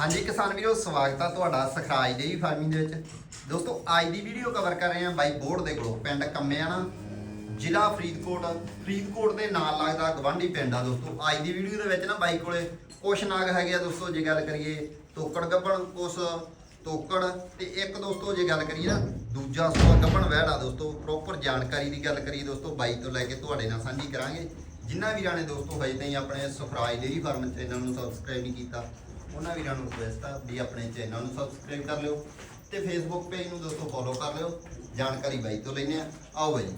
ਹਾਂਜੀ ਕਿਸਾਨ ਵੀਰੋ, ਸਵਾਗਤ ਆ ਤੁਹਾਡਾ ਸਖਰਾਜ ਡੇਰੀ ਫਾਰਮਿੰਗ ਦੇ ਵਿੱਚ। ਦੋਸਤੋ, ਅੱਜ ਦੀ ਵੀਡੀਓ ਕਵਰ ਕਰ ਰਹੇ ਹਾਂ ਬਾਈ ਬੋਰਡ ਦੇ ਕੋਲੋਂ, ਪਿੰਡ ਕੰਮਿਆਣਾ, ਜ਼ਿਲ੍ਹਾ ਫਰੀਦਕੋਟ। ਫਰੀਦਕੋਟ ਦੇ ਨਾਲ ਲੱਗਦਾ ਗਵਾਂਢੀ ਪਿੰਡ ਆ ਦੋਸਤੋ। ਅੱਜ ਦੀ ਵੀਡੀਓ ਦੇ ਵਿੱਚ ਨਾ ਬਾਈ ਕੋਲੇ ਕੁਛ ਨਾਗ ਹੈਗੇ ਆ ਦੋਸਤੋ, ਜੇ ਗੱਲ ਕਰੀਏ ਤੋਕੜ ਗੱਬਣ ਉਸ ਤੋਕੜ ਤੇ ਇੱਕ ਦੋਸਤੋ, ਜੇ ਗੱਲ ਕਰੀਏ ਨਾ ਦੂਜਾ ਸੂਆ ਗੱਬਣ ਵਹਿੜ ਦੋਸਤੋ। ਪ੍ਰੋਪਰ ਜਾਣਕਾਰੀ ਦੀ ਗੱਲ ਕਰੀਏ ਦੋਸਤੋ, ਬਾਈ ਤੋਂ ਲੈ ਕੇ ਤੁਹਾਡੇ ਨਾਲ ਸਾਂਝੀ ਕਰਾਂਗੇ। ਜਿਨ੍ਹਾਂ ਵੀਰਾਂ ਨੇ ਦੋਸਤੋ, ਹਜੇ ਤਾਈਂ ਆਪਣੇ ਸੁਖਰਾਜ ਡੇਰੀ ਫਾਰਮ ਚੈਨਲ ਨੂੰ ਸਬਸਕ੍ਰਾਈਬ ਨਹੀਂ ਕੀਤਾ ਉਹਨਾਂ ਵੀਰਾਂ ਨੂੰ ਰਿਕੁਐਸਟ ਆ ਵੀ ਆਪਣੇ ਚੈਨਲ ਨੂੰ ਸਬਸਕ੍ਰਾਈਬ ਕਰ ਲਿਓ ਤੇ ਫੇਸਬੁੱਕ ਪੇਜ ਨੂੰ ਦੋਸਤੋ ਫੋਲੋ ਕਰ ਲਿਓ। ਜਾਣਕਾਰੀ ਬਾਈ ਤੋਂ ਲੈਨੇ ਆ ਆਓ ਬਾਈ।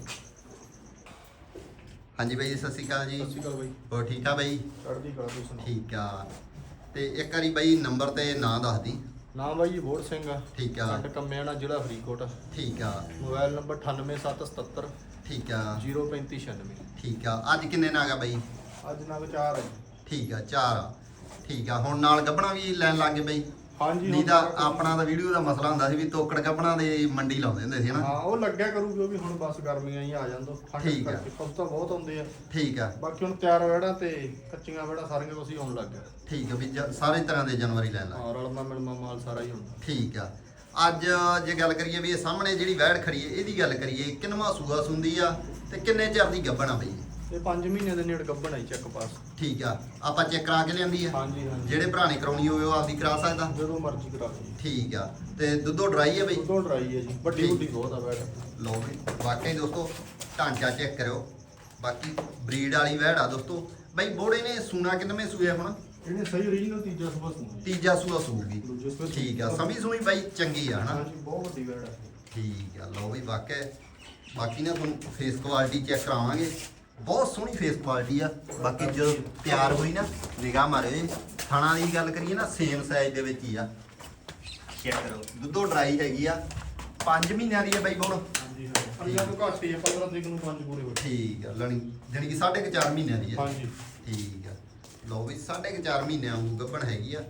ਹਾਂਜੀ ਬਾਈ ਜੀ, ਸਤਿ ਸ਼੍ਰੀ ਅਕਾਲ ਜੀ। ਸਤਿ ਸ਼੍ਰੀ ਅਕਾਲ ਬਾਈ। ਹੋਰ ਠੀਕ ਆ ਬਾਈ? ਚੜ੍ਹਦੀ ਕਲਾ ਤੁਸੀਂ ਸੁਣਾਓ। ਠੀਕ ਆ। ਤੇ ਇੱਕ ਵਾਰੀ ਬਾਈ ਨੰਬਰ ਤੇ ਨਾਂ ਦੱਸ ਦੀ। ਨਾਮ ਬਾਈ ਜੀ ਬੋੜ ਸਿੰਘ ਆ। ਠੀਕ ਆ। ਪਿੰਡ ਕੰਮਿਆਣਾ ਜ਼ਿਲ੍ਹਾ ਫਰੀਦਕੋਟ। ਠੀਕ ਆ। ਮੋਬਾਈਲ ਨੰਬਰ 98777 ਠੀਕ ਆ। 03596 ਠੀਕ ਆ। ਅੱਜ ਕਿੰਨੇ ਨਾਗ ਬਾਈ? ਅੱਜ ਨਾਲ ਚਾਰ ਹੈ ਠੀਕ ਆ ਚਾਰ ਆ। ਠੀਕ ਆ ਹੁਣ ਨਾਲ ਗੱਬਣਾ ਵੀ ਲੈਣ ਲੱਗੇ ਬਾਈ। ਹਾਂਜੀ ਨਹੀਂ ਤਾਂ ਆਪਣਾ ਤਾਂ ਵੀਡੀਓ ਦਾ ਮਸਲਾ ਹੁੰਦਾ ਸੀ ਵੀ ਤੋਕੜ ਗੱਬਣਾ ਦੇ ਮੰਡੀ ਲਾਉਂਦੇ ਹੁੰਦੇ ਸੀ ਹਨਾ। ਹਾਂ ਉਹ ਲੱਗਿਆ ਕਰੂਗੀ ਉਹ ਵੀ ਹੁਣ ਬਸ ਗਰਮੀਆਂ ਹੀ ਆ ਜਾਂਦੋ। ਠੀਕ ਆ। ਪਸ ਤਾਂ ਬਹੁਤ ਆਉਂਦੇ ਆ। ਠੀਕ ਆ। ਬਾਕੀ ਹੁਣ ਤਿਆਰ ਵੜਾ ਤੇ ਕੱਚੀਆਂ ਵੜਾ ਸਾਰੀਆਂ ਹੀ ਆਉਣ ਲੱਗ ਗਿਆ ਠੀਕ ਆ ਵੀ ਜ- ਸਾਰੇ ਤਰ੍ਹਾਂ ਦੇ ਜਾਨਵਰ ਹੀ ਲੈਣ ਲੱਗ ਹਾਂ ਰਲਮਾ ਮਿਲਮਾ ਮਾਲ ਸਾਰਾ ਹੀ ਹੁੰਦਾ। ਠੀਕ ਆ। ਅੱਜ ਜੇ ਗੱਲ ਕਰੀਏ ਵੀ ਇਹ ਸਾਹਮਣੇ ਜਿਹੜੀ ਵੈੜ ਖੜੀ ਹੈ ਇਹਦੀ ਗੱਲ ਕਰੀਏ ਕਿੰਨਵਾਂ ਸੂਆ ਸੁੰਦੀ ਆ ਤੇ ਕਿੰਨੇ ਚਿਰ ਦੀ ਗੱਬਣ ਆ ਬਈ? ਇਹ 5 ਮਹੀਨੇ ਦੇ ਨੇੜ ਗੱਭਣ ਆਈ ਚੈੱਕ ਪਾਸ ਠੀਕ ਆ ਆਪਾਂ ਚੈੱਕ ਕਰਾ ਕੇ ਲਿਆਂਦੀ ਆ? ਹਾਂਜੀ ਹਾਂਜੀ। ਜਿਹੜੇ ਭਰਾ ਨੇ ਕਰਾਉਣੀ ਹੋਵੇ ਉਹ ਆਪਦੀ ਕਰਾ ਸਕਦਾ? ਜਦੋਂ ਮਰਜ਼ੀ ਕਰਾ ਲਓ ਜੀ। ਠੀਕ ਆ ਤੇ ਦੁੱਧੋ ਡਰਾਈ ਹੈ ਬਈ? ਉਦੋਂ ਡਰਾਈ ਹੈ ਜੀ ਵੱਡੀ ਠੀਕ। ਵੱਡੀ ਬਹੁਤ ਆ ਬੈਡ ਲਓ ਵੀ ਵਾਕਈ ਦੋਸਤੋ ਢਾਂਚਾ ਚੈੱਕ ਕਰਿਓ। ਬਾਕੀ ਬਰੀਡ ਵਾਲੀ ਵੈੜ ਆ ਦੋਸਤੋ। ਬਈ ਬੋੜੇ ਨੇ ਸੂਣਾ ਕਿੰਨਵੇਂ ਸੂਏ ਹੁਣ? ਇਹਨੇ ਸਹੀ ਓਰੀਜਨਲ ਤੀਜਾ ਸਬਸ ਨੂੰ ਤੀਜਾ ਸੂਆ ਸੂਗੀ। ਦੂਜੇ ਸੂਏ ਠੀਕ ਆ ਸਮੀ ਸੂਈ ਬਾਈ ਚੰਗੀ ਆ ਹਨਾ? ਹਾਂਜੀ ਬਹੁਤ ਵੱਡੀ ਬੈਡ ਆ। ਠੀਕ ਆ ਲਓ ਵੀ ਵਾਕਿਆ। ਬਾਕੀ ਨਾ ਤੁਹਾਨੂੰ ਫੇਸ ਕੁਆਲਿਟੀ ਚੈੱਕ ਕਰਾਵਾਂਗੇ। ਬਹੁਤ ਸੋਹਣੀ ਫੇਸ ਕੁਆਲਿਟੀ ਆ। ਬਾਕੀ ਜਦੋਂ ਤਿਆਰ ਹੋਈ ਨਾ ਨਿਗਾਹ ਮਾਰਿਓ ਜੀ ਥਣਾ ਦੀ ਗੱਲ ਕਰੀਏ ਨਾ ਸੇਮ ਸਾਈਜ਼ ਦੇ ਵਿੱਚ ਹੀ ਆ। ਚੈੱਕ ਕਰੋ। ਦੁੱਧੋ ਡਰਾਈ ਹੈਗੀ ਆ। 5 ਮਹੀਨਿਆਂ ਦੀ ਆ ਬਾਈ ਬੋਲ ਹਾਂਜੀ ਹਾਂ ਪੰਜਾਂ ਤੋਂ ਘੱਟ ਹੀ ਆ 15 ਤਰੀਕ ਨੂੰ ਪੰਜ ਪੂਰੇ ਹੋ ਠੀਕ ਆ ਲਣੀ ਜਾਣੀ ਕਿ 4.5 ਮਹੀਨਿਆਂ ਦੀ ਆ। ਹਾਂਜੀ। ਠੀਕ ਆ। ਲਓ ਵੀ 4.5 ਮਹੀਨਿਆਂ ਨੂੰ ਗੱਭਣ ਹੈਗੀ ਆ।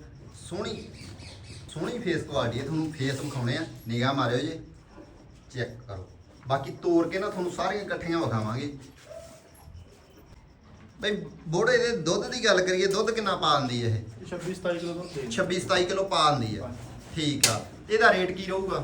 ਸੋਹਣੀ ਸੋਹਣੀ ਫੇਸ ਕੁਆਲਿਟੀ ਆ। ਤੁਹਾਨੂੰ ਫੇਸ ਵਿਖਾਉਣੇ ਆ। ਨਿਗਾਹ ਮਾਰਿਓ ਜੇ। ਚੈੱਕ ਕਰੋ। ਬਾਕੀ ਤੋੜ ਕੇ ਨਾ ਤੁਹਾਨੂੰ ਸਾਰੀਆਂ ਇਕੱਠੀਆਂ ਵਿਖਾਵਾਂਗੇ। ਬਈ ਬੋੜੇ ਦੇ ਦੁੱਧ ਦੀ ਗੱਲ ਕਰੀਏ ਦੁੱਧ ਕਿੰਨਾ ਪਾ ਦਿੰਦੀ ਹੈ ਇਹ? 26 27 ਕਿਲੋ ਦੁੱਧ ਦੇ 26 27 ਕਿਲੋ ਪਾ ਦਿੰਦੀ ਆ। ਠੀਕ ਆ। ਇਹਦਾ ਰੇਟ ਕੀ ਰਹੂਗਾ?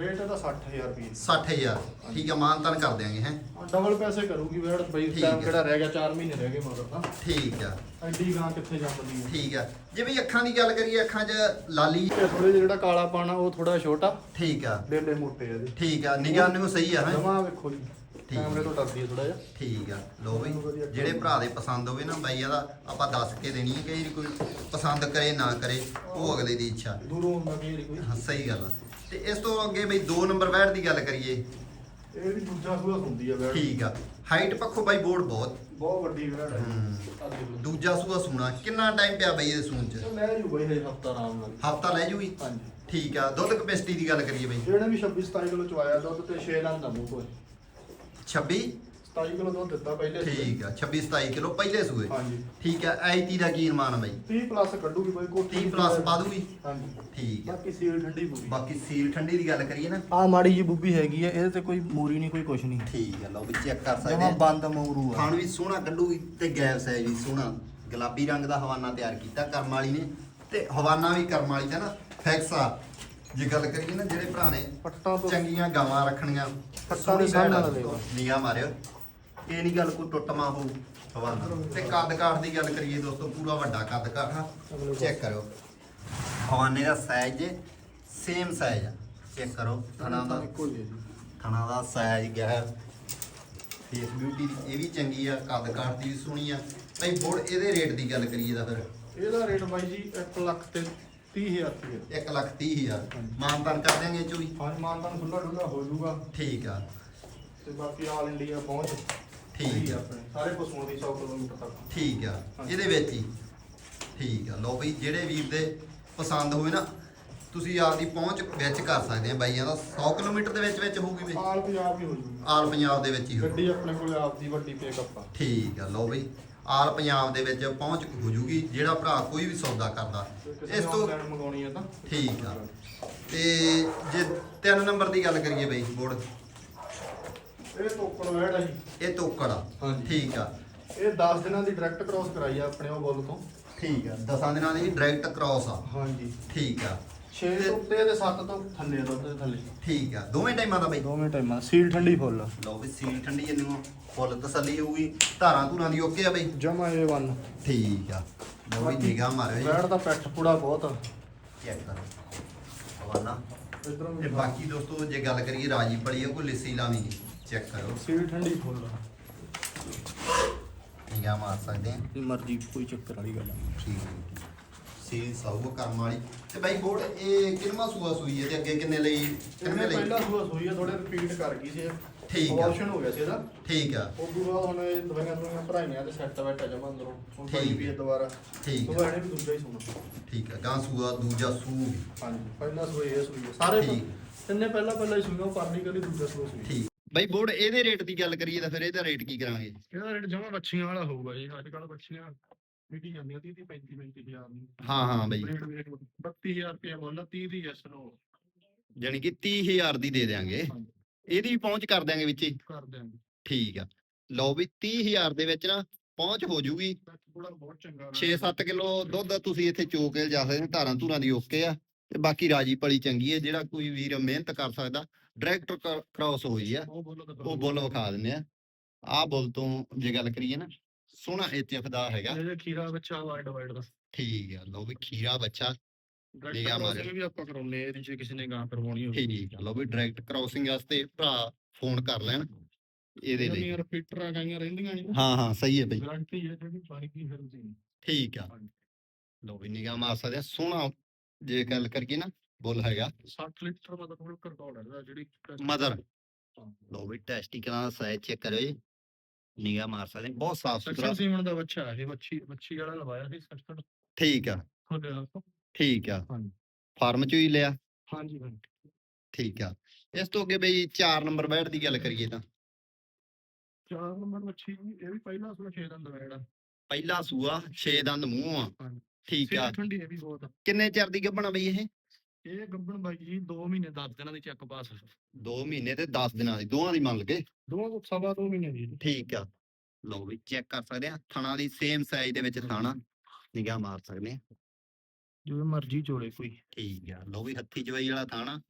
ਰੇਟ ਇਹਦਾ 60000 ਰੁਪਏ। 60000 ਠੀਕ ਆ ਮਾਨਤਨ ਕਰ ਦਿਆਂਗੇ ਹੈ। ਡਬਲ ਪੈਸੇ ਕਰੂਗੀ ਬੈਡ ਬਈ ਟਾਈਮ ਹੈ। ਕਿਹੜਾ ਰਹਿ ਗਿਆ 4 ਮਹੀਨੇ ਰਹਿ ਗਏ ਮਗਰ ਤਾਂ। ਠੀਕ ਆ। ਐਡੀ ਗਾਂ ਕਿੱਥੇ ਜੰਮਦੀ ਹੈ ਠੀਕ ਆ। ਜੇ ਵੀ ਅੱਖਾਂ ਦੀ ਗੱਲ ਕਰੀਏ ਅੱਖਾਂ 'ਚ ਲਾਲੀ ਥੋੜੇ ਜਿਹੜਾ ਕਾਲਾ ਪਾਣਾ ਉਹ ਥੋੜਾ ਛੋਟਾ। ਠੀਕ ਆ। ਡੇਲੇ ਮੋਟੇ ਆ ਇਹਦੇ। ਠੀਕ ਆ ਨਿਗਾਹ ਨੂੰ ਸਹੀ ਆ ਹੈ। ਜਮਾ ਵੇਖੋ ਜੀ। ਕੈਮਰੇ ਤੋਂ ਡਰਦੀ ਹੈ ਥੋੜਾ ਜਿਹਾ। ਠੀਕ ਆ। ਲੋ ਬਈ ਜਿਹੜੇ ਭਰਾ ਦੇ ਪਸੰਦ ਹੋਵੇ ਨਾ ਬਾਈ ਇਹਦਾ ਆਪਾਂ ਦੱਸ ਕੇ ਦੇਣੀ ਹੈ ਕਈ ਕੋਈ ਪਸੰਦ ਕਰੇ ਨਾ ਕਰੇ ਉਹ ਅਗਲੇ ਦੀ ਇੱਛਾ। ਦੂਰੋਂ ਹੁੰਦਾ ਕਈ ਕੋਈ। ਹਾਂ, ਸਹੀ ਗੱਲ ਆ। ਤੇ ਇਸ ਤੋਂ ਅੱਗੇ ਬਈ 2 ਨੰਬਰ ਬੈਠ ਦੀ ਗੱਲ ਕਰੀਏ। ਇਹ ਵੀ ਦੂਜਾ ਸੂਆ ਹੁੰਦੀ ਆ ਠੀਕ ਆ। ਹਾਈਟ ਪੱਖੋਂ ਬਾਈ ਬੋਰਡ ਬਹੁਤ। ਬਹੁਤ ਵੱਡੀ ਬੈਡ ਹੈ। ਦੂਜਾ ਸੂਆ ਸੂਣਾ। ਕਿੰਨਾ ਟਾਈਮ ਪਿਆ ਬਈ ਇਹਦੇ ਸੂਣ ਚ? ਲੈ ਜੂ ਬਈ ਹਫਤਾ ਆਰਾਮ ਨਾਲ। ਹਫਤਾ ਲੈ ਜੂਗੀ? ਹਾਂਜੀ। ਠੀਕ ਆ। ਦੁੱਧ ਕਪੈਸਿਟੀ ਦੀ ਗੱਲ ਕਰੀਏ ਬਈ। ਜਿਹੜੇ ਵੀ 26 27 ਕਿਲੋ ਚਵਾਇਆ ਦੁੱਧ ਤੇ 6 ਲੰਗ ਦਾ ਮੂੰਹ ਤੋਂ। 26 27 ਕਿਲੋ ਦੁੱਧ ਦਿੱਤਾ ਪਹਿਲੇ ਸੂਏ। ਠੀਕ ਆ 26 27 ਕਿਲੋ ਪਹਿਲੇ ਸੂਏ। ਹਾਂਜੀ। ਠੀਕ ਆ ਐਤੀ ਦਾ ਕੀ ਅਨੁਮਾਨ ਆ ਬਾਈ? 30 ਪਲੱਸ ਕੱਢੂਗੀ ਬਈ ਕੋਟੀ 30 ਪਲੱਸ ਪਾ ਦੂਗੀ ਹਾਂਜੀ। ਠੀਕ ਆ। ਬਾਕੀ ਸੀਲ ਠੰਡੀ ਪੂਰੀ। ਬਾਕੀ ਸੀਲ ਠੰਡੀ ਦੀ ਗੱਲ ਕਰੀਏ ਨਾ। ਆ ਮਾੜੀ ਜੀ ਬੁੱਬੀ ਹੈਗੀ ਆ ਇਹਦੇ ਤੇ ਕੋਈ ਮੂਰੀ ਨਹੀਂ ਕੋਈ ਕੁਛ ਨਹੀਂ। ਠੀਕ ਆ ਲਓ ਵੀ ਚੈੱਕ ਕਰ ਸਕਦੇ ਆ। ਬੰਦ ਮੂਰੂ ਆ। ਖਾਣ ਵੀ ਸੋਹਣਾ ਕੱਢੂਗੀ ਤੇ ਗੈਪ ਸਾਈਜ਼ ਵੀ ਸੋਹਣਾ। ਗੁਲਾਬੀ ਰੰਗ ਦਾ ਹਵਾਨਾ ਤਿਆਰ ਕੀਤਾ ਕਰਮ ਵਾਲੀ ਨੇ। ਤੇ ਹਵਾਨਾ ਵੀ ਕਰਮ ਵਾਲੀ ਦਾ ਨਾ ਫਿਕਸ ਆ। ਜੇ ਗੱਲ ਕਰੀਏ ਨਾ ਜਿਹੜੇ ਭਰਾ ਨੇ ਪੱਟਾਂ ਤੋਂ ਚੰਗੀਆਂ ਗਾਵਾਂ ਰੱਖਣੀਆਂ ਪੱਟਾਂ ਦੇ ਸਾਹਮਣੇ ਭੈਣ ਆ ਵਾਲੇ ਵਾ। ਨਿਗਾਹ ਮਾਰਿਓ। ਇਹ ਨਹੀਂ ਗੱਲ ਕੋਈ ਟੁੱਟਮਾ ਹੋਊ ਹਵਾਨਾ ਤੇ ਕੱਦ ਕਾਠ ਦੀ ਗੱਲ ਕਰੀਏ ਦੋਸਤੋ ਪੂਰਾ ਵੱਡਾ ਕੱਦ ਕਾਠ ਆ। ਚੈੱਕ ਕਰੋ ਹਵਾਨੇ ਦਾ ਸਾਈਜ਼ ਜੇ ਸੇਮ ਸਾਈਜ਼ ਆ। ਚੈੱਕ ਕਰੋ ਥਣਾ ਦਾ। ਥਣਾ ਦਾ ਸਾਈਜ਼ ਗੈਰ ਫੇਸ ਬਿਊਟੀ ਇਹ ਵੀ ਚੰਗੀ ਆ ਕੱਦ ਕਾਠ ਦੀ ਵੀ ਸੋਹਣੀ ਆ। ਭਾਈ ਬੋੜ ਇਹਦੇ ਰੇਟ ਦੀ ਗੱਲ ਕਰੀਏ ਤਾਂ ਫਿਰ। ਇਹਦਾ ਰੇਟ ਬਾਈ ਜੀ 1 ਲੱਖ ਤੇ 30000 ਰੁਪਏ। 1 ਲੱਖ 30 ਹਜ਼ਾਰ। ਮਾਨਤਾਨ ਕਰ ਦਿਆਂਗੇ ਇਹ ਚੋਂ ਵੀ ਪੰਜ ਮਾਨਤਾਨ ਖੁੱਲਾ ਡੁੱਲਾ ਹੋ ਜਾਊਗਾ। ਠੀਕ ਆ। ਤੇ ਬਾਕੀ ਆਲ ਇੰਡੀਆ ਪਹੁੰਚ। ਠੀਕ ਆ। ਆਪਣੇ। ਸਾਰੇ ਪਸ਼ੂਆਂ ਦੀ 100 ਕਿਲੋਮੀਟਰ ਤੱਕ। ਠੀਕ ਆ। ਇਹਦੇ ਵਿੱਚ ਹੀ। ਠੀਕ ਆ। ਲਓ ਬਈ ਜਿਹੜੇ ਵੀਰ ਦੇ ਪਸੰਦ ਹੋਵੇ ਨਾ ਤੁਸੀਂ ਆਪਦੀ ਪਹੁੰਚ ਵਿੱਚ ਕਰ ਸਕਦੇ ਆ ਬਾਈਆਂ ਦਾ। 100 ਕਿਲੋਮੀਟਰ ਦੇ ਵਿੱਚ ਵਿੱਚ ਹੋਊਗੀ ਬਈ ਆਲ ਪੰਜਾਬ ਹੀ ਹੋ ਜਾਊਗਾ। ਆਲ ਪੰਜਾਬ ਦੇ ਵਿੱਚ ਹੀ ਗੱਡੀ ਆਪਣੇ ਕੋਲ ਆਪਦੀ ਵੱਡੀ ਪਿਕਅਪ ਆ। ਠੀਕ ਆ। ਲਓ ਬਈ ਆਲ ਪੰਜਾਬ ਦੇ ਵਿੱਚ ਪਹੁੰਚ ਹੋ ਜੂਗੀ ਜਿਹੜਾ ਭਰਾ ਕੋਈ ਵੀ ਸੌਦਾ ਕਰਦਾ। ਇਸ ਤੋਂ ਮੰਗਾਉਣੀ ਹੈ ਤਾਂ। ਠੀਕ ਆ। ਤੇ ਜੇ ਤਿੰਨ ਨੰਬਰ ਦੀ ਗੱਲ ਕਰੀਏ ਬਈ ਬੋਰਡ। ਇਹ ਟੋਕਨ ਵੈਟ ਆ ਜੀ ਇਹ ਤੋਕੜ ਆ। ਹਾਂਜੀ। ਠੀਕ ਆ। ਇਹ 10 ਦਿਨਾਂ ਦੀ ਡਾਇਰੈਕਟ ਕ੍ਰਾਸ ਕਰਾਈ ਆ ਆਪਣੇ ਉਹ ਬੁੱਲ ਤੋਂ। ਠੀਕ ਆ। ਦਸਾਂ ਦਿਨਾਂ ਦੀ ਡਾਇਰੈਕਟ ਕ੍ਰਾਸ ਆ। ਹਾਂਜੀ। ਠੀਕ ਆ। 6 ਤੋਂ ਉੱਤੇ ਤੇ 7 ਤੋਂ ਥੱਲੇ ਦੁੱਧ ਦੇ ਥੱਲੇ। ਠੀਕ ਆ ਦੋਵੇਂ ਟਾਈਮਾਂ ਦਾ ਬਾਈ। ਦੋਵੇਂ ਟਾਈਮਾਂ ਸੀਲ ਠੰਡੀ ਫੁੱਲ। ਲਓ ਵੀ ਸੀਲ ਠੰਡੀ ਇਹਨੂੰ ਫੁੱਲ ਤਸੱਲੀ ਹੋਊਗੀ ਧਾਰਾਂ ਧੂਰਾਂ ਦੀ ਓਕੇ ਆ ਬਾਈ? ਜਮਾ ਇਹ ਵਨ ਠੀਕ ਆ ਲਓ ਵੀ ਨਿਗਾਹ ਮਾਰਿਓ ਜੀ। ਬੈੜ ਦਾ ਪੈਟ ਪੂੜਾ ਬਹੁਤ। ਚੈੱਕ ਕਰੋ। ਹਵਾਨਾ ਇਧਰੋਂ ਤੇ ਬਾਕੀ ਦੋਸਤੋ ਜੇ ਗੱਲ ਕਰੀਏ ਰਾਜੀ ਪੜੀ ਆ ਕੋਈ ਲਿੱਸੀ ਲਾਵੀਂ ਨਹੀਂ। ਚੈੱਕ ਕਰੋ। ਸੀਲ ਠੰਡੀ ਫੁੱਲ। ਨਿਗਾਹ ਮਾਰ ਸਕਦੇ ਆ। ਦੀ ਮਰਜ਼ੀ ਕੋਈ ਚੱਕਰ ਵਾਲੀ ਗੱਲ ਨਹੀਂ। ਠੀਕ। ਸੀਲ ਸਾਊ ਕਰਮ ਵਾਲੀ। ਤੇ ਬਾਈ ਬੋਰਡ ਇਹ ਕਿੰਨਾ ਸੂਆ ਸੂਈ ਹੈ ਤੇ ਅੱਗੇ ਕਿੰਨੇ ਲਈ? ਕਿੰਨੇ ਇਹਨੇ ਲਈ? ਪਹਿਲਾਂ ਸੂਆ ਸੂਈ ਆ ਥੋੜੇ ਰਿਪੀਟ ਕਰ ਗਈ ਸੀ। ਠੀਕ ਆ। ਆਪਸ਼ਨ ਹੋ ਗਿਆ ਸੀ ਇਹਦਾ। ਠੀਕ ਆ। ਉਹ ਤੋਂ ਬਾਅਦ ਹੁਣ ਇਹ ਦਵਾਈਆਂ ਦਵਾਈਆਂ ਭਰਾਈਆਂ ਤੇ ਸੈੱਟ ਬੈਠਾ ਜਮਾ ਅੰਦਰੋਂ। ਹੁਣ ਠੀਕ ਭਾਈ ਵੀ ਇਹ ਦੁਬਾਰਾ। ਠੀਕ ਉਹ ਆ। ਇਹਨੇ ਵੀ ਦੂਜਾ ਹੀ ਸੁਣਾ ਠੀਕ ਆ। ਗਾਂ ਸੂਆ ਦੂਜਾ ਸੂ ਵੀ। ਹਾਂਜੀ ਪਹਿਲਾ ਸੂਈ ਇਹ ਸੂਈ ਆ। ਸਾਰੇ ਠੀਕ। ਤਿੰਨੇ ਪਹਿਲਾਂ ਪਹਿਲਾਂ ਹੀ ਸੂਈਆਂ ਪਰਲੀ ਕਰੀ ਦੂਜਾ ਸੂਆ ਸੂਈ ਠੀਕ। ਬਾਈ ਬੋਰਡ ਇਹਦੇ ਰੇਟ ਦੀ ਗੱਲ ਕਰੀਏ ਤਾਂ ਫਿਰ ਇਹਦਾ ਰੇਟ ਕੀ ਕਰਾਂਗੇ? ਇਹਦਾ ਰੇਟ ਜਮਾ ਬੱਚੀਆਂ ਵਾਲਾ ਹੋਊਗਾ ਜੀ ਅੱਜ ਕੱਲ ਬੱਚੀਆਂ ਮਿੱਟੀ ਜਾਂਦੀਆਂ 30 35 35 ਹਜ਼ਾਰ ਨੂੰ ਹਾਂ ਹਾਂ ਬਾਈ। ਰੇਟ ਵੇਖ ਲਓ 32000 ਰੁਪਏ ਮੁੱਲ 30 ਦੀ ਐਸ ਨੋ ਜਾਣੀ ਕਿ 30000 ਦੀ ਦੇ ਦੇਾਂਗੇ ਇਹਦੀ ਵੀ ਪਹੁੰਚ ਕਰ ਦਿਆਂਗੇ ਵਿੱਚ ਹੀ। ਕਰ ਦਿਆਂਗੇ। ਠੀਕ ਆ। ਲਓ ਵੀ 30000 ਦੇ ਵਿੱਚ ਨਾ ਪਹੁੰਚ ਹੋ ਜੂਗੀ। ਪੈਟ ਪੂੜਾ ਬਹੁਤ ਚੰਗਾ 6-7 ਕਿਲੋ ਦੁੱਧ ਤੁਸੀਂ ਇੱਥੇ ਚੋ ਕੇ ਜਾ ਸਕਦੇ ਧਾਰਾਂ ਧੂਰਾਂ ਦੀ ਓਕੇ ਆ। ਤੇ ਬਾਕੀ ਰਾਜੀ ਪਲੀ ਚੰਗੀ ਹੈ ਜਿਹੜਾ ਕੋਈ ਵੀਰ ਮਿਹਨਤ ਕਰ ਸਕਦਾ ਡਾਇਰੈਕਟ ਕ੍ਰਾਸ ਹੋਈ ਆ। ਉਹ ਬੋਲੋ ਵਿਖਾ ਦਿੰਦੇ ਆ। ਆਹ ਬੁੱਲ ਤੋਂ ਜੇ ਗੱਲ ਕਰੀਏ ਨਾ ਸੋਹਣਾ ਐਚਐਫ ਦਾ ਹੈਗਾ। ਇਹ ਖੀਰਾ ਬੱਚਾ ਵਾਈਡ ਵਾਈਡ ਦਾ। ਠੀਕ ਆ ਲਓ ਵੀ ਖੀਰਾ ਬੱਚਾ ਆ ਮਾਰੇ। ਵੀ ਆਪਾਂ ਕਰਾਉਨੇ ਇਹਦੀ ਜੇ ਕਿਸੇ ਨੇ ਗਾਂ ਕਰਵਾਉਣੀ ਹੋਵੇ। ਠੀਕ ਆ ਲਓ ਵੀ ਡਾਇਰੈਕਟ ਕ੍ਰਾਸਿੰਗ ਵਾਸਤੇ ਭਰਾ ਫੋਨ ਕਰ ਲੈਣ ਇਹਦੇ ਲਈ। ਰਿਪੀਟਰਾਂ ਗਾਈਆਂ ਰਹਿੰਦੀਆਂ ਨੇ। ਹਾਂ ਹਾਂ ਸਹੀ ਹੈ ਬਈ। ਗਾਰੰਟੀ ਹੈ ਜਿਹੜੀ ਪਾਣੀ ਦੀ ਫਿਰਦੀ ਨਹੀਂ ਠੀਕ ਆ। ਲਓ ਵੀ ਨਿਗਾਹ ਮਾਰ ਸਕਦੇ ਆ ਸੋਹਣਾ ਜੇ ਗੱਲ ਕਰੀਏ ਨਾ ਬੁੱਲ ਹੈਗਾ। 60 ਲੀਟਰ ਮਤਲਬ ਉਹ ਰਿਕਾਰਡ ਹੈ ਜਿਹੜੀ ਮਦਰ ਲਓ ਵੀ ਟੈਸਟੀਕਲਾਂ ਦਾ ਸਾਈਜ਼ ਚੈੱਕ ਕਰਿਓ ਜੀ। ਨਿਗਾਹ ਮਾਰ ਸਕਦੇ ਬਹੁਤ ਸਾਫ਼ ਸੁਥਰਾ। ਸੈਕਸ਼ਨ ਸੀਮਨ ਦਾ ਬੱਚਾ ਹੈ ਇਹ ਬੱਚੀ ਬੱਚੀ ਵਾਲਾ ਲਵਾਇਆ ਸੀ ਸੈਕਸ਼ਨ ਠੀਕ ਆ। ਤੁਹਾਡੇ ਨਾਲ ਠੀਕ ਆ। ਹਾਂਜੀ। ਫਾਰਮ ਚੋਂ ਹੀ ਲਿਆ? ਹਾਂਜੀ ਹਾਂਜੀ। ਠੀਕ ਆ। ਇਸ ਤੋਂ ਅੱਗੇ ਬਈ 4 ਨੰਬਰ ਬੈਡ ਦੀ ਗੱਲ ਕਰੀਏ ਤਾਂ। ਚਾਰ ਨੰਬਰ ਬੱਚੀ ਇਹ ਵੀ ਪਹਿਲਾ ਸੁਣਾ 6 ਦੰਦ ਵੈੜਾ ਪਹਿਲਾ ਸੂਆ 6 ਦੰਦ ਮੂੰਹ ਆ। ਹਾਂਜੀ। ਠੀਕ ਆ। ਠੰਡੀ ਇਹ ਵੀ ਬਹੁਤ। ਆ। ਕਿੰਨੇ ਚਿਰ ਦੀ ਗੱਭਣਾ ਬਈ ਇਹ? ਇਹ ਗੱਬਣ ਬਾਈ ਜੀ 2 ਮਹੀਨੇ 10 ਦਿਨਾਂ ਦੀ ਚੈੱਕ ਪਾਸ 2 ਮਹੀਨੇ ਤੇ 10 ਦਿਨਾਂ ਦੀ ਦੋਵਾਂ ਦੀ ਮੰਨ ਲਗੇ ਦੋ ਸਵਾ 2 ਮਹੀਨੇ ਦੀ ਠੀਕ ਆ। ਲਓ ਵੀ ਚੈੱਕ ਕਰ ਸਕਦੇ ਆ ਥਣਾ ਦੀ ਸੇਮ ਸਾਈਜ਼ ਦੇ ਵਿੱਚ ਥਾਣਾ ਨਿਗਾਹ ਮਾਰ ਸਕਦੇ ਆ। ਜਿਵੇਂ ਮਰਜ਼ੀ ਚੋਲੇ ਕੋਈ। ਠੀਕ ਆ ਲਓ ਵੀ ਹੱਥੀ ਜਵਾਈ ਵਾਲਾ ਥਾਣਾ।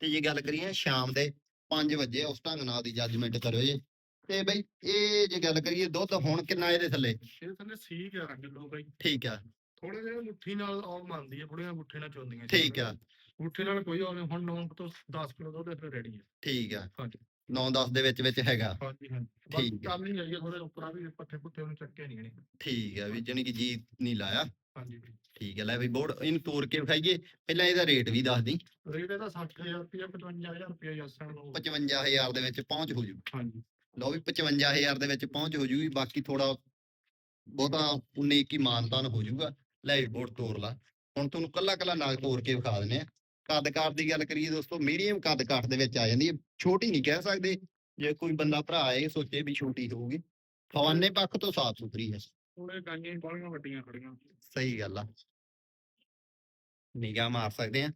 ਤੇ ਜੇ ਗੱਲ ਕਰੀਏ ਸ਼ਾਮ ਦੇ 5 ਵਜੇ ਉਸ ਢੰਗ ਨਾਲ ਦੀ ਜੱਜਮੈਂਟ ਕਰਿਓ ਜੀ। ਤੇ ਬਈ ਇਹ ਜੇ ਗੱਲ ਕਰੀਏ ਦੁੱਧ ਹੁਣ ਕਿੰਨਾ ਇਹਦੇ ਥੱਲੇ? ਇਹ ਥੱਲੇ ਸੀ 11 ਕਿਲੋ ਬਾਈ। ਠੀਕ ਆ। ਥੋੜੇ ਜਿਹਾ ਮੁੱਠੀ ਨਾਲ ਔਰ ਮੰਨਦੀ ਹੈ ਬੁੜੀਆਂ ਮੁੱਠੀ ਨਾਲ ਚੋਂਦੀਆਂ ਠੀਕ ਆ। ਮੁੱਠੀ ਨਾਲ ਕੋਈ ਔਰ ਹੁਣ 9 ਤੋਂ 10 ਕਿਲੋ ਦੁੱਧ ਫਿਰ ਰੈਡੀ ਹੈ। ਠੀਕ ਆ। ਹਾਂਜੀ। 9-10 ਦੇ ਵਿੱਚ ਵਿੱਚ ਹੈਗਾ। ਹਾਂਜੀ ਹਾਂਜੀ। ਠੀਕ ਹੈ। ਕੰਮ ਨਹੀਂ ਜਾਈਏ ਥੋੜੇ ਉੱਪਰਾਂ ਵੀ ਪੱਠੇ ਪੁੱਠੇ ਉਹਨੂੰ ਚੱਕੇ ਨਹੀਂ ਗਣੇ ਠੀਕ ਆ ਵੀ ਜਾਣੀ ਕਿ ਜੀ ਨਹੀਂ ਲਾਇਆ। ਹਾਂਜੀ। ਠੀਕ ਹੈ ਲੈ ਵੀ ਬੋਰਡ ਇਹਨੂੰ ਤੋੜ ਕੇ ਵਿਖਾਈਏ ਪਹਿਲਾਂ ਇਹਦਾ ਰੇਟ ਵੀ ਦੱਸ ਦੀ। ਰੇਟ ਇਹਦਾ 60000 ਰੁਪਏ 55000 ਰੁਪਏ ਜੱਸਣ ਨੂੰ 55000 ਦੇ ਵਿੱਚ ਪਹੁੰਚ ਹੋ ਜੂ। ਹਾਂਜੀ। ਲਓ ਵੀ 55000 ਦੇ ਵਿੱਚ ਪਹੁੰਚ ਹੋ ਜੂਗੀ ਬਾਕੀ ਥੋੜਾ ਬਹੁਤਾ 19 ਕੀ ਮਾਨਤਾਨ ਹੋ ਜੂਗਾ। ਲੈ ਬੋਰਡ ਤੋੜ ਲਾ। ਹੁਣ ਤੁਹਾਨੂੰ ਕੱਲਾ ਕੱਲਾ ਨਾਗ ਤੋੜ ਕੇ ਵਿਖਾ ਦਿੰਦੇ ਆ। ਕੱਦ ਕਾਠ ਦੀ ਗੱਲ ਕਰੀਏ ਦੋਸਤੋ ਮੀਡੀਅਮ ਕੱਦ ਕਾਠ ਦੇ ਵਿੱਚ ਆ ਜਾਂਦੀ ਹੈ। ਛੋਟੀ ਨਹੀਂ ਕਹਿ ਸਕਦੇ। ਜੇ ਕੋਈ ਬੰਦਾ ਭਰਾ ਇਹ ਸੋਚੇ ਵੀ ਛੋਟੀ ਹੋਊਗੀ। ਫਵਾਨੇ ਪੱਖ ਤੋਂ ਸਾਫ਼ ਸੁਥਰੀ ਹੈ। ਥੋੜੇ ਗਾਈਆਂ ਬਾਲੀਆਂ ਵੱਡੀਆਂ ਖੜੀਆਂ। ਸਹੀ ਗੱਲ ਆ। ਨਿਗਾਹ ਮਾਰ ਸਕਦੇ ਆ।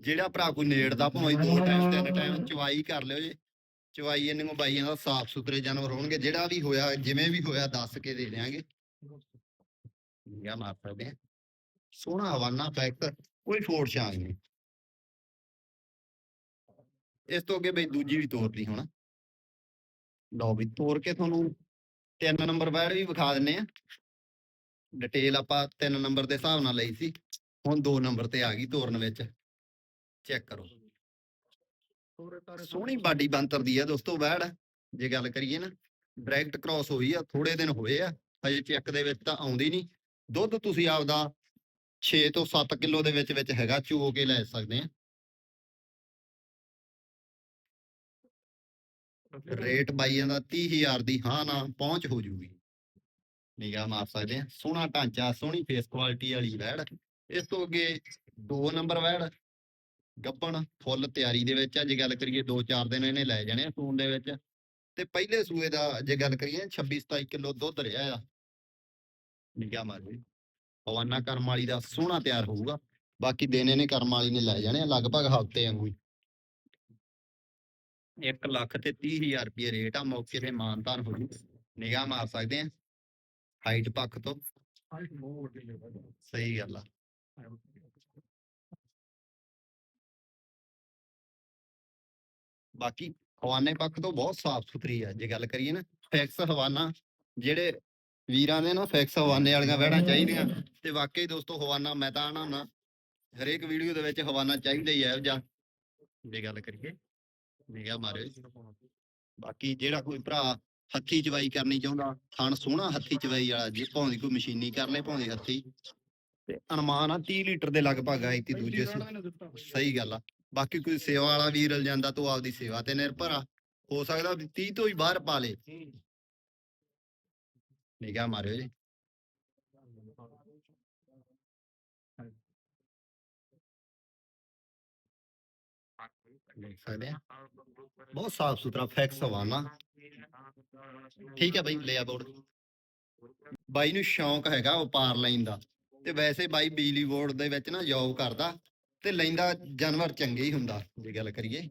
ਜਿਹੜਾ ਭਰਾ ਕੋਈ ਨੇੜਦਾ ਭਾਵੇਂ ਦੋ ਟਾਈਮ ਤਿੰਨ ਟਾਈਮ ਚਵਾਈ ਕਰ ਲਿਓ ਜੀ। ਚਵਾਈ ਇਹਨਾਂ ਨੂੰ ਬਾਈਆਂ ਦਾ ਸਾਫ਼ ਸੁਥਰੇ ਜਾਨਵਰ ਹੋਣਗੇ। ਜਿਹੜਾ ਵੀ ਹੋਇਆ ਜਿਵੇਂ ਵੀ ਹੋਇਆ ਦੱਸ ਕੇ ਦੇ ਦਿਆਂਗੇ। ਨਿਗਾਹ ਮਾਰ ਸਕਦੇ ਆ। ਸੋਹਣਾ ਹਵਾਨਾ ਪੈਕ ਕੋਈ ਫੋੜ ਛਾਂਗ ਨਹੀਂ। ਇਸ ਤੋਂ ਅੱਗੇ ਬਈ ਦੂਜੀ ਵੀ ਤੋਰਦੀ ਹੁਣ। ਲਓ ਵੀ ਤੋਰ ਕੇ ਤੁਹਾਨੂੰ ਤਿੰਨ ਨੰਬਰ ਬੈਡ ਵੀ ਵਿਖਾ ਦਿੰਨੇ ਆ। ਡਿਟੇਲ ਆਪਾਂ ਤਿੰਨ ਨੰਬਰ ਦੇ ਹਿਸਾਬ ਨਾਲ ਲਈ ਸੀ। ਹੁਣ ਦੋ ਨੰਬਰ ਤੇ ਆ ਗਈ ਤੋਰਨ ਵਿੱਚ। ਚੈੱਕ ਕਰੋ। ਸੋਹਣੀ ਬਾਡੀ ਬੰਤਰ ਦੀ ਆ ਦੋਸਤੋ ਬੈੜ ਜੇ ਗੱਲ ਕਰੀਏ ਨਾ, ਡਾਇਰੈਕਟ ਕ੍ਰਾਸ ਹੋਈ ਆ ਥੋੜੇ ਦਿਨ ਹੋਏ ਆ, ਹਜੇ ਚੈੱਕ ਦੇ ਵਿੱਚ ਤਾਂ ਆਉਂਦੀ ਨਹੀਂ। ਦੁੱਧ ਤੁਸੀਂ ਆਪਦਾ 6 ਤੋਂ 7 ਕਿਲੋ ਦੇ ਵਿੱਚ ਵਿੱਚ ਹੈਗਾ ਚੋ ਕੇ ਲੈ ਸਕਦੇ ਆ। ਰੇਟ ਬਾਈਆਂ ਦਾ 30000 ਦੀ ਹਾਂ ਨਾ ਪਹੁੰਚ ਹੋ ਜੂਗੀ। ਨਿਗਾਹ ਮਾਰ ਸਕਦੇ ਆ। ਸੋਹਣਾ ਢਾਂਚਾ ਸੋਹਣੀ ਫੇਸ ਕੁਆਲਿਟੀ ਵਾਲੀ ਵੈੜ। ਇਸ ਤੋਂ ਅੱਗੇ ਦੋ ਨੰਬਰ ਵੈੜ। ਗੱਬਣ ਫੁੱਲ ਤਿਆਰੀ ਦੇ ਵਿੱਚ ਆ। ਜੇ ਗੱਲ ਕਰੀਏ 2-4 ਦਿਨ ਇਹਨੇ ਲੈ ਜਾਣੇ ਆ ਸੂਣ ਦੇ ਵਿੱਚ। ਤੇ ਪਹਿਲੇ ਸੂਏ ਦਾ ਜੇ ਗੱਲ ਕਰੀਏ 26-27 ਕਿਲੋ ਦੁੱਧ ਰਿਹਾ ਆ। ਨਿਗਾਹ ਮਾਰ ਜੀ ਹਵਾਨਾ ਕਰਮ ਵਾਲੀ ਦਾ ਸੋਹਣਾ ਤਿਆਰ ਹੋਊਗਾ। ਬਾਕੀ ਦਿਨ ਇਹਨੇ ਕਰਮ ਵਾਲੀ ਨੇ ਲੈ ਜਾਣੇ ਲਗਭਗ ਹਫ਼ਤੇ ਵਾਂਗੂ ਹੀ। 1 ਲੱਖ ਤੇ 30000 ਰੁਪਏ ਰੇਟ ਆ ਮੌਕੇ ਤੇ ਮਾਨਤਾਨ ਹੋ ਜੂ। ਨਿਗਾਹ ਮਾਰ ਸਕਦੇ ਆ। ਹਾਈਟ ਪੱਖ ਤੋਂ। ਸਹੀ ਗੱਲ ਆ। ਬਾਕੀ ਹਵਾਨੇ ਪੱਖ ਤੋਂ ਬਹੁਤ ਸਾਫ਼ ਸੁਥਰੀ ਆ ਜੇ ਗੱਲ ਕਰੀਏ ਨਾ। ਫਿਕਸ ਹਵਾਨਾ ਜਿਹੜੇ ਵੀਰਾਂ ਦੇ ਨਾ ਫਿਕਸ ਹਵਾਨੇ ਵਾਲੀਆਂ ਵਹਿੜਾਂ ਚਾਹੀਦੀਆਂ ਤੇ ਵਾਕਈ ਦੋਸਤੋ ਹਵਾਨਾ ਮੈਂ ਤਾਂ ਨਾ ਨਾ ਹਰੇਕ ਵੀਡੀਓ ਦੇ ਵਿੱਚ ਹਵਾਨਾ ਚਾਹੀਦਾ ਹੀ ਹੈ ਜਾਂ ਜੇ ਗੱਲ ਕਰੀਏ ਨਿਗਾ ਮਾਰਿਓ ਬਾਕੀ ਜਿਹੜਾ ਕੋਈ ਭਰਾ ਹੱਥੀ ਚਵਾਈ ਕਰਨੀ ਚਾਹੁੰਦਾ ਥਣ ਸੋਹਣਾ ਹੱਥੀ ਚਵਾਈ ਵਾਲਾ ਜੇ ਭਾਵੇਂ ਕੋਈ ਮਸ਼ੀਨੀ ਕਰ ਲੈ ਭਾਵੇਂ ਹੱਥੀ। ਤੇ ਅਨੁਮਾਨ ਆ 30 ਲੀਟਰ ਦੇ ਲਗਭਗ ਆ ਇਤੀ ਦੂਜੇ ਸਹੀ ਗੱਲ ਆ। ਬਾਕੀ ਕੋਈ ਸੇਵਾ ਵਾਲਾ ਵੀਰ ਰਲ ਜਾਂਦਾ ਤਾਂ ਆਪਦੀ ਸੇਵਾ ਤੇ ਨਿਰਭਰ ਆ। ਹੋ ਸਕਦਾ ਵੀ 30 ਤੋਂ ਹੀ ਬਾਹਰ ਪਾ ਲੇ। ਨਿਗਾਹ ਮਾਰਿਓ ਜੀ ਦੇਖ ਸਕਦੇ ਆ ਬਹੁਤ ਸਾਫ਼ ਸੁਥਰਾ ਫੈਕਸ ਹਵਾਨਾ ਠੀਕ ਹੈ ਬਾਈ ਲਿਆ ਬੋਰਡ ਬਾਈ ਨੂੰ ਸ਼ੌਂਕ ਹੈਗਾ ਵਪਾਰ ਲੈਣ ਦਾ ਤੇ ਵੈਸੇ ਬਾਈ ਬਿਜਲੀ ਬੋਰਡ ਦੇ ਵਿੱਚ ਨਾ ਜੌਬ ਕਰਦਾ ਤੇ ਲੈਂਦਾ ਜਾਨਵਰ ਚੰਗੇ ਹੀ ਹੁੰਦਾ ਜੇ ਗੱਲ ਕਰੀਏ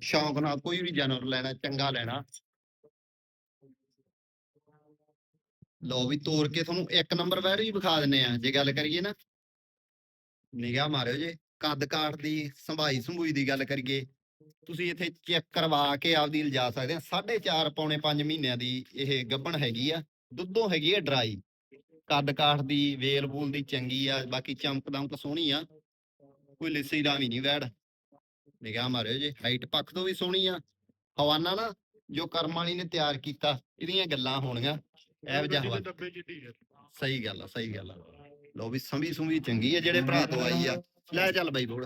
ਸ਼ੌਂਕ ਨਾਲ ਕੋਈ ਵੀ ਜਾਨਵਰ ਲੈਣਾ ਚੰਗਾ ਲੈਣਾ ਲਓ ਵੀ ਤੋੜ ਕੇ ਤੁਹਾਨੂੰ ਇੱਕ ਨੰਬਰ ਵੈਰ ਵੀ ਵਿਖਾ ਦਿੰਨੇ ਆ, ਜੇ ਗੱਲ ਕਰੀਏ ਨਾ। ਨਿਗਾਹ ਮਾਰਿਓ ਜੇ, ਕੱਦ ਕਾਠ ਦੀ, ਸੰਭਾਈ ਸੰਭੂਈ ਦੀ ਗੱਲ ਕਰੀਏ। ਤੁਸੀਂ ਇੱਥੇ ਚੈੱਕ ਕਰਵਾ ਕੇ ਆਪਦੀ ਲਿਜਾ ਸਕਦੇ ਆ। 4.5 ਪੌਣੇ 5 ਮਹੀਨਿਆਂ ਦੀ ਇਹ ਗੱਭਣ ਹੈਗੀ ਆ। ਦੁੱਧੋਂ ਹੈਗੀ ਆ ਡਰਾਈ। ਕੱਦ ਕਾਠ ਦੀ, ਵੇਲ ਬੂਲ ਦੀ ਚੰਗੀ ਆ, ਬਾਕੀ ਚਮਕ ਦਮਕ ਸੋਹਣੀ ਆ। ਕੋਈ ਲਿੱਸੀ ਦਾ ਵੀ ਨਹੀਂ ਵੈੜ। ਨਿਗਾਹ ਮਾਰਿਓ ਜੇ, ਹਾਈਟ ਪੱਖ ਤੋਂ ਵੀ ਸੋਹਣੀ ਆ। ਹਵਾਨਾ ਨਾ, ਜੋ ਕਰਮ ਵਾਲੀ ਨੇ ਤਿਆਰ ਕੀਤਾ, ਇਹਦੀਆਂ ਗੱਲਾਂ ਹੋਣੀਆਂ ਇਹੋ ਜਿਹਾ ਹਵਾ ਡੱਬੇ ਜਿੱਡੀ ਹੈ ਸਹੀ ਗੱਲ ਆ ਸਹੀ ਗੱਲ ਆ। ਲੋ ਵੀ ਸੰਭੀ ਸੁੰਭੀ ਚੰਗੀ ਆ ਜਿਹੜੇ ਭਰਾ ਤੋਂ ਆਈ ਆ। ਲੈ ਚੱਲ ਬਾਈ ਬੋੜ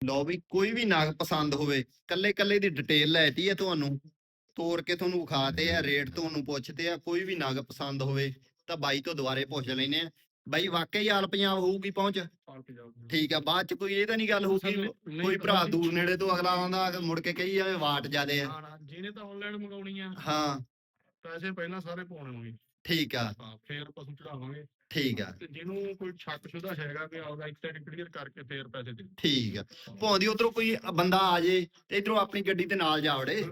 ਲੋ ਵੀ ਕੋਈ ਵੀ ਨਾਗ ਪਸੰਦ ਹੋਵੇ ਕੱਲੇ ਕੱਲੇ ਦੀ ਡਿਟੇਲ ਲੈਤੀ ਹੈ ਤੁਹਾਨੂੰ। ਤੋੜ ਕੇ ਤੁਹਾਨੂੰ ਵਿਖਾਤੇ ਆ ਰੇਟ ਤੁਹਾਨੂੰ ਪੁੱਛਦੇ ਆ ਕੋਈ ਵੀ ਨਾਗ ਪਸੰਦ ਹੋਵੇ ਤਾਂ ਬਾਈ ਤੋਂ ਦੁਬਾਰੇ ਪੁੱਛ ਲੈਨੇ ਆ। ਬਾਈ ਵਾਕਈ ਆਲ ਪੰਜਾਬ ਹੋਊਗੀ ਪਹੁੰਚ। ਠੀਕ ਆ ਬਾਅਦ ਚ ਕੋਈ ਇਹ ਤਾਂ ਨਹੀਂ ਗੱਲ ਹੋਊਗੀ ਕੋਈ ਭਰਾ। ਦੂਰ ਨੇੜੇ ਤੋਂ ਅਗਲਾ ਆਉਂਦਾ ਕਿ ਮੁੜ ਕੇ ਕਹੀ ਜਾਵੇ ਵਾਟ ਜਿਆਦੇ ਆ। ਜਿਹਨੇ ਤਾਂ ਆਨਲਾਈਨ ਮੰਗਾਉਣੀ ਆ। ਹਾਂ। ਪੈਸੇ ਪਹਿਲਾਂ ਸਾਰੇ ਪਾਉਣੇ ਹੋਣਗੇ। ਠੀਕ ਆ। ਫੇਰ ਪਸ਼ੂ ਚੜਾਵਾਂਗੇ ਠੀਕ ਆ। ਜਿਹਨੂੰ ਕੋਈ ਸ਼ੱਕ ਸ਼ੁਦਾ ਹੈਗਾ ਕਿ ਆਪਦਾ ਇੱਕ ਸਾਈਡ ਕਲੀਅਰ ਕਰਕੇ ਫੇਰ ਪੈਸੇ ਦੇ ਠੀਕ ਆ। ਭਾਉਂਦੀ ਉਧਰੋਂ ਕੋਈ ਬੰਦਾ ਆ ਜੇ ਤੇ ਇਧਰੋਂ ਆਪਣੀ ਗੱਡੀ ਤੇ ਨਾਲ ਜਾ ਵੜੇ।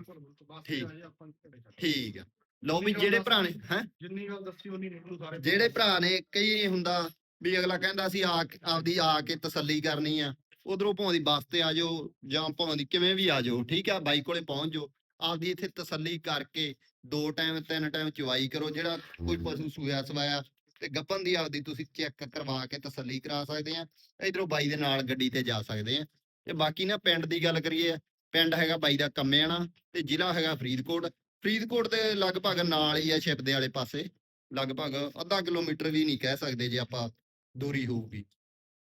ਠੀਕ ਆ। ਲਓ ਵੀ ਜਿਹੜੇ ਭਰਾ ਨੇ ਹੈ? ਜਿੰਨੀ ਗੱਲ ਦੱਸੀ ਉਨੀ ਨਿਕਲੂ ਸਾਰੇ ਜਿਹੜੇ ਭਰਾ ਨੇ ਕਈ ਹੁੰਦਾ ਵੀ ਅਗਲਾ ਕਹਿੰਦਾ ਸੀ ਆ ਕੇ- ਆਪਦੀ ਆ ਕੇ ਤਸੱਲੀ ਕਰਨੀ ਆ। ਉਧਰੋਂ ਭਾਉਂਦੀ ਬੱਸ ਤੇ ਆ ਜਾਓ ਜਾਂ ਭਾਉਂਦੀ ਕਿਵੇਂ ਵੀ ਆ ਜਾਓ ਠੀਕ ਆ? ਬਾਈ ਕੋਲੇ ਪਹੁੰਚ ਜਾਓ। ਆਪਦੀ ਇੱਥੇ ਤਸੱਲੀ ਕਰਕੇ ਦੋ ਟਾਈਮ ਤਿੰਨ ਟਾਈਮ ਚਵਾਈ ਕਰੋ ਜਿਹੜਾ ਕੋਈ ਪਸ਼ੂ ਸੂਇਆ ਸਵਾਇਆ ਤੇ ਗੱਪਨ ਦੀ ਆਪਦੀ ਤੁਸੀਂ ਚੈੱਕ ਕਰਵਾ ਕੇ ਤਸੱਲੀ ਕਰਾ ਸਕਦੇ ਆ ਇਧਰੋਂ ਬਾਈ ਦੇ ਨਾਲ ਗੱਡੀ ਤੇ ਜਾ ਸਕਦੇ ਆ। ਤੇ ਬਾਕੀ ਨਾ ਪਿੰਡ ਦੀ ਗੱਲ ਕਰੀਏ ਪਿੰਡ ਹੈਗਾ ਬਾਈ ਦਾ ਕੰਮਿਆਣਾ ਤੇ ਜ਼ਿਲ੍ਹਾ ਹੈਗਾ ਫਰੀਦਕੋਟ। ਫਰੀਦਕੋਟ ਦੇ ਲਗਭਗ ਨਾਲ ਹੀ ਹੈ ਛਿਪਦੇ ਵਾਲੇ ਪਾਸੇ। ਲਗਭਗ ਅੱਧਾ ਕਿਲੋਮੀਟਰ ਵੀ ਨਹੀਂ ਕਹਿ ਸਕਦੇ ਜੇ ਆਪਾਂ ਦੂਰੀ ਹੋਊਗੀ।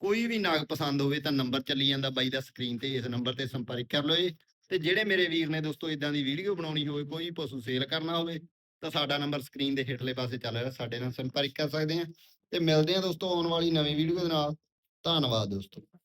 ਕੋਈ ਵੀ ਨਾਗ ਪਸੰਦ ਹੋਵੇ ਤਾਂ ਨੰਬਰ ਚੱਲੀ ਜਾਂਦਾ ਬਾਈ ਦਾ ਸਕਰੀਨ ਤੇ, ਇਸ ਨੰਬਰ ਤੇ ਸੰਪਰਕ ਕਰ ਲਓ ਜੀ ਤੇ ਜਿਹੜੇ ਮੇਰੇ ਵੀਰ ਨੇ ਦੋਸਤੋ ਇਦਾਂ ਦੀ ਵੀਡੀਓ ਬਣਾਉਣੀ ਹੋਵੇ, ਕੋਈ ਪਸ਼ੂ ਸੇਲ ਕਰਨਾ ਹੋਵੇ, ਤਾਂ ਸਾਡਾ ਨੰਬਰ ਸਕਰੀਨ ਦੇ ਹੇਠਲੇ ਪਾਸੇ ਚੱਲ ਰਿਹਾ, ਸਾਡੇ ਨਾਲ ਸੰਪਰਕ ਕਰ ਸਕਦੇ ਆ ਤੇ ਮਿਲਦੇ ਆ ਦੋਸਤੋ ਆਉਣ ਵਾਲੀ ਨਵੀਂ ਵੀਡੀਓ ਦੇ ਨਾਲ। ਧੰਨਵਾਦ ਦੋਸਤੋ।